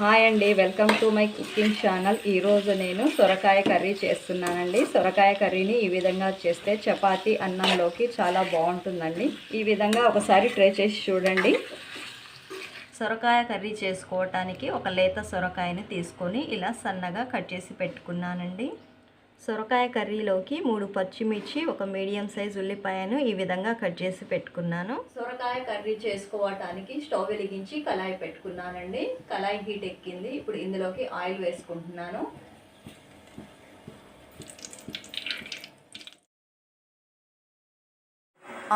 Hi అండి welcome to my cooking channel. ఈరోజు నేను సొరకాయ కర్రీ చేస్తున్నానండి. సొరకాయ కర్రీని ఈ విధంగా చేస్తే చపాతీ అన్నంలోకి చాలా బాగుంటుందండి. ఈ విధంగా ఒకసారి ట్రై చేసి చూడండి. సొరకాయ కర్రీ చేసుకోవటానికి ఒక లేత సొరకాయని తీసుకొని ఇలా సన్నగా కట్ చేసి పెట్టుకున్నానండి. సొరకాయ కర్రీలోకి మూడు పచ్చిమిర్చి ఒక మీడియం సైజ్ ఉల్లిపాయను ఈ విధంగా కట్ చేసి పెట్టుకున్నాను. సొరకాయ కర్రీ చేసుకోవటానికి స్టవ్ వెలిగించి కళాయి పెట్టుకున్నానండి. కళాయి హీట్ ఎక్కింది. ఇప్పుడు ఇందులోకి ఆయిల్ వేసుకుంటున్నాను.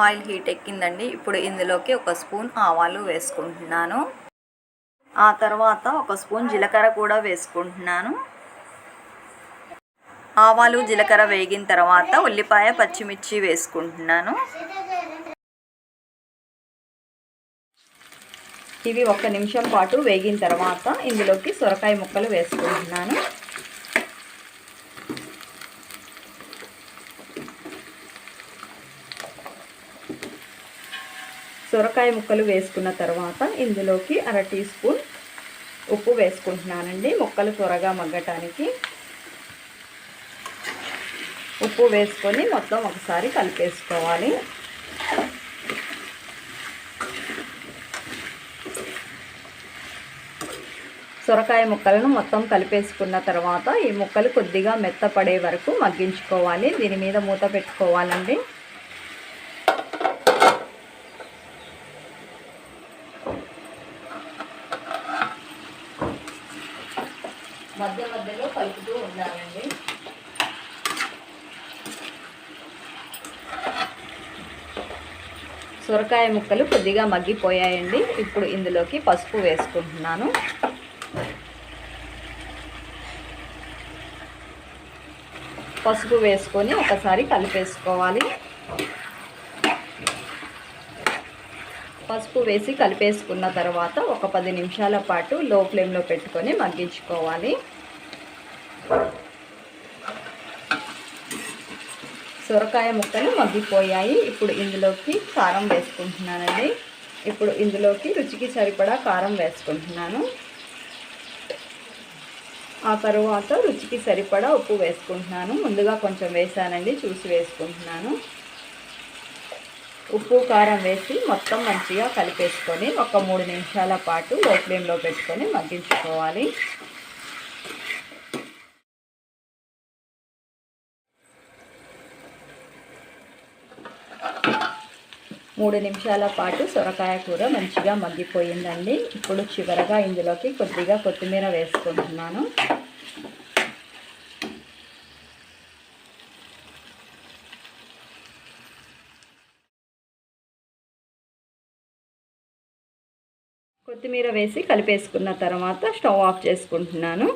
ఆయిల్ హీట్ ఎక్కిందండి. ఇప్పుడు ఇందులోకి ఒక స్పూన్ ఆవాలు వేసుకుంటున్నాను. ఆ తర్వాత ఒక స్పూన్ జీలకర్ర కూడా వేసుకుంటున్నాను. ఆవాలు జీలకర్ర వేగిన తర్వాత ఉల్లిపాయ పచ్చిమిర్చి వేసుకుంటున్నాను. ఇవి ఒక నిమిషం పాటు వేగిన తర్వాత ఇందులోకి సొరకాయ ముక్కలు వేసుకుంటున్నాను. సొరకాయ ముక్కలు వేసుకున్న తర్వాత ఇందులోకి అర టీ స్పూన్ ఉప్పు వేసుకుంటున్నానండి. ముక్కలు త్వరగా మగ్గటానికి ఉప్పు వేసుకొని మొత్తం ఒకసారి కలిపేసుకోవాలి. సొరకాయ ముక్కలను మొత్తం కలిపేసుకున్న తర్వాత ఈ ముక్కలు కొద్దిగా మెత్తపడే వరకు మగ్గించుకోవాలి. దీని మీద మూత పెట్టుకోవాలండి. మధ్య మధ్యలో కలుపుతూ ఉండాలండి. సొరకాయ ముక్కలు కొద్దిగా మగ్గిపోయాయండి. ఇప్పుడు ఇందులోకి పసుపు వేసుకుంటున్నాను. పసుపు వేసుకొని ఒకసారి కలిపేసుకోవాలి. పసుపు వేసి కలిపేసుకున్న తర్వాత ఒక పది నిమిషాల పాటు లో ఫ్లేమ్లో పెట్టుకొని మగ్గించుకోవాలి. సొరకాయ ముక్కలు మగ్గిపోయాయి. ఇప్పుడు ఇందులోకి కారం వేసుకుంటున్నానండి. ఇప్పుడు ఇందులోకి రుచికి సరిపడా కారం వేసుకుంటున్నాను. ఆ తరువాత రుచికి సరిపడా ఉప్పు వేసుకుంటున్నాను. ముందుగా కొంచెం వేసానండి చూసి వేసుకుంటున్నాను. ఉప్పు కారం వేసి మొత్తం మంచిగా కలిపేసుకొని ఒక మూడు నిమిషాల పాటు లో ఫ్లేమ్లో పెట్టుకొని మగ్గించుకోవాలి. మూడు నిమిషాల పాటు సొరకాయ కూర మంచిగా మగ్గిపోయిందండి. ఇప్పుడు చివరగా ఇందులోకి కొద్దిగా కొత్తిమీర వేసుకుంటున్నాను. కొత్తిమీర వేసి కలిపేసుకున్న తర్వాత స్టవ్ ఆఫ్ చేసుకుంటున్నాను.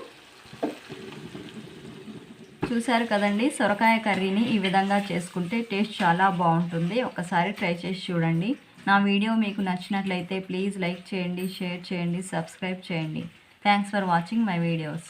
చూశారు కదండి సొరకాయ కర్రీని ఈ విధంగా చేసుకుంటే టేస్ట్ చాలా బాగుంటుంది. ఒకసారి ట్రై చేసి చూడండి. నా వీడియో మీకు నచ్చినట్లయితే ప్లీజ్ లైక్ చేయండి షేర్ చేయండి సబ్స్క్రైబ్ చేయండి. Thanks for watching my videos.